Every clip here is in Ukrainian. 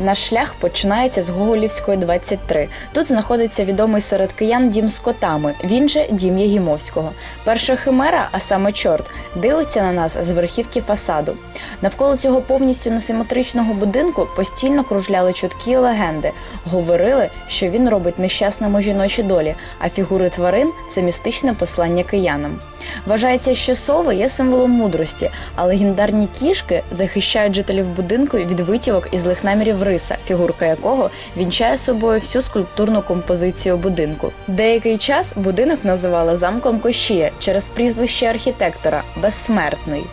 Наш шлях починається з Гоголівської 23. Тут знаходиться відомий серед киян дім з котами, він же дім Єгімовського. Перша химера, а саме чорт, дивиться на нас з верхівки фасаду. Навколо цього повністю несиметричного будинку постійно кружляли чуткі легенди. Говорили, що він робить нещасними жіночі долі, а фігури тварин це містичне послання киянам. Вважається, що сови є символом мудрості, а легендарні кішки захищають жителів будинку від витівок і злих намірів риса, фігурка якого вінчає собою всю скульптурну композицію будинку. Деякий час будинок називали замком Кощія через прізвище архітектора Безсмертний.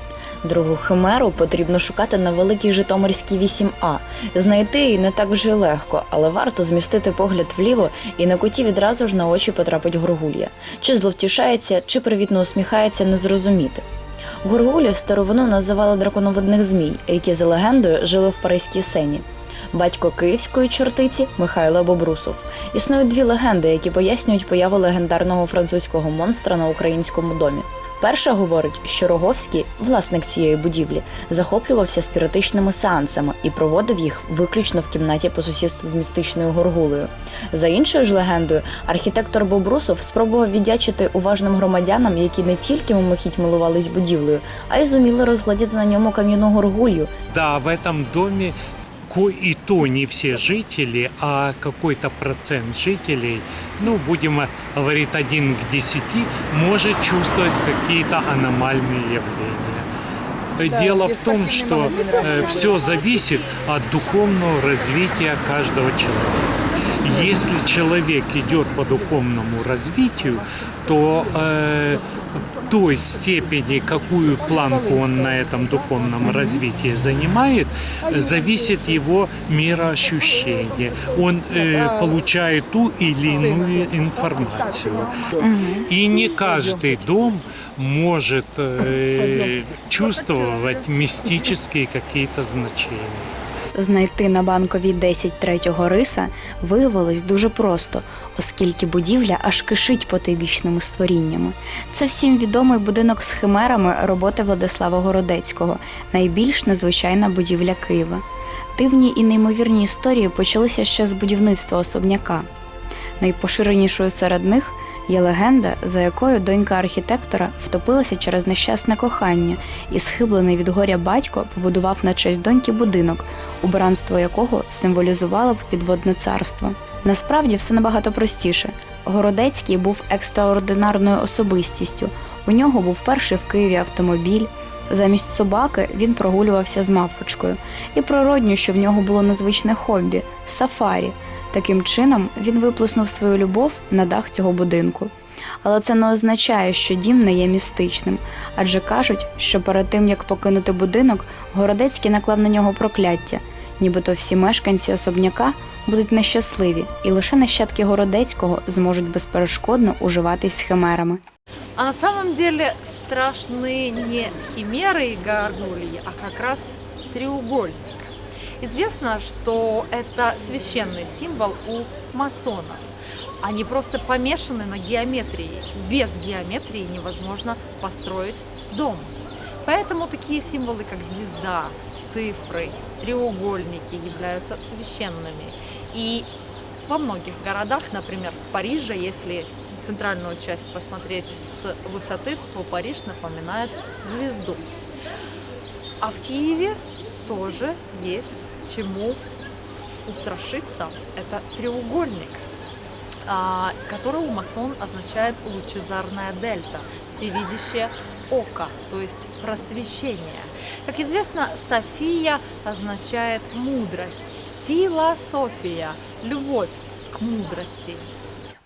Другу химеру потрібно шукати на великій Житомирській 8А. Знайти її не так вже легко, але варто змістити погляд вліво, і на куті відразу ж на очі потрапить горгулья. Чи зловтішається, чи привітно усміхається, не зрозуміти. Горгулі в старовину називали драконовидних змій, які за легендою жили в Паризькій сені. Батько київської чортиці Михайло Бобрусов. Існують дві легенди, які пояснюють появу легендарного французького монстра на українському домі. Перша говорить, що Роговський, власник цієї будівлі, захоплювався спіритичними сеансами і проводив їх виключно в кімнаті по сусідству з містичною горгулею. За іншою ж легендою, архітектор Бобрусов спробував віддячити уважним громадянам, які не тільки мимохідь милувались будівлею, а й зуміли розгладіти на ньому кам'яну горгулью, Да, в этом доме ко- и то не все жители, а какой-то процент жителей, ну, будем э, говорить, один к десяти, может чувствовать какие-то аномальные явления. Э, Дело в том, что все зависит от духовного развития каждого человека. Если человек идет по духовному развитию, то э, в той степени, какую планку он на этом духовном развитии занимает, э, зависит его мироощущение. Он э, получает ту или иную информацию. И не каждый дом может э, чувствовать мистические какие-то значения. Знайти на банковій 10 третього риса виявилось дуже просто, оскільки будівля аж кишить потойбічними створіннями. Це всім відомий будинок з химерами роботи Владислава Городецького, найбільш незвичайна будівля Києва. Дивні і неймовірні історії почалися ще з будівництва особняка. Найпоширенішою серед них є легенда, за якою донька архітектора втопилася через нещасне кохання, і схиблений від горя батько побудував на честь доньки будинок, убранство якого символізувало б підводне царство. Насправді все набагато простіше. Городецький був екстраординарною особистістю. У нього був перший в Києві автомобіль. Замість собаки він прогулювався з мавпочкою, і природньо, що в нього було незвичне хобі сафарі. Таким чином він виплеснув свою любов на дах цього будинку. Але це не означає, що дім не є містичним, адже кажуть, що перед тим як покинути будинок, Городецький наклав на нього прокляття, нібито всі мешканці особняка будуть нещасливі, і лише нащадки Городецького зможуть безперешкодно уживатись з химерами. А на самом деле страшны не химеры и горгульи, а как раз треугольник. Известно, что это священный символ у масонов. Они просто помешаны на геометрии. Без геометрии невозможно построить дом. Поэтому такие символы, как звезда, цифры, треугольники являются священными. И во многих городах, например, в Париже, если центральную часть посмотреть с высоты, то Париж напоминает звезду. А в Киеве тоже есть чему устрашиться. Это треугольник, а, который у масон означает лучезарная дельта, всевидящее око, то есть просвещение. Как известно, София означает мудрость, философия, любовь к мудрости.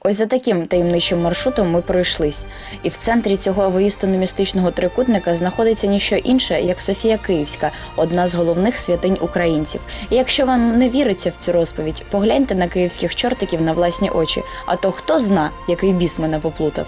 Ось за таким таємничим маршрутом ми пройшлись. І в центрі цього воїстину містичного трикутника знаходиться ніщо інше, як Софія Київська, одна з головних святинь українців. І якщо вам не віриться в цю розповідь, погляньте на київських чортиків на власні очі. А то хто зна, який біс мене поплутав.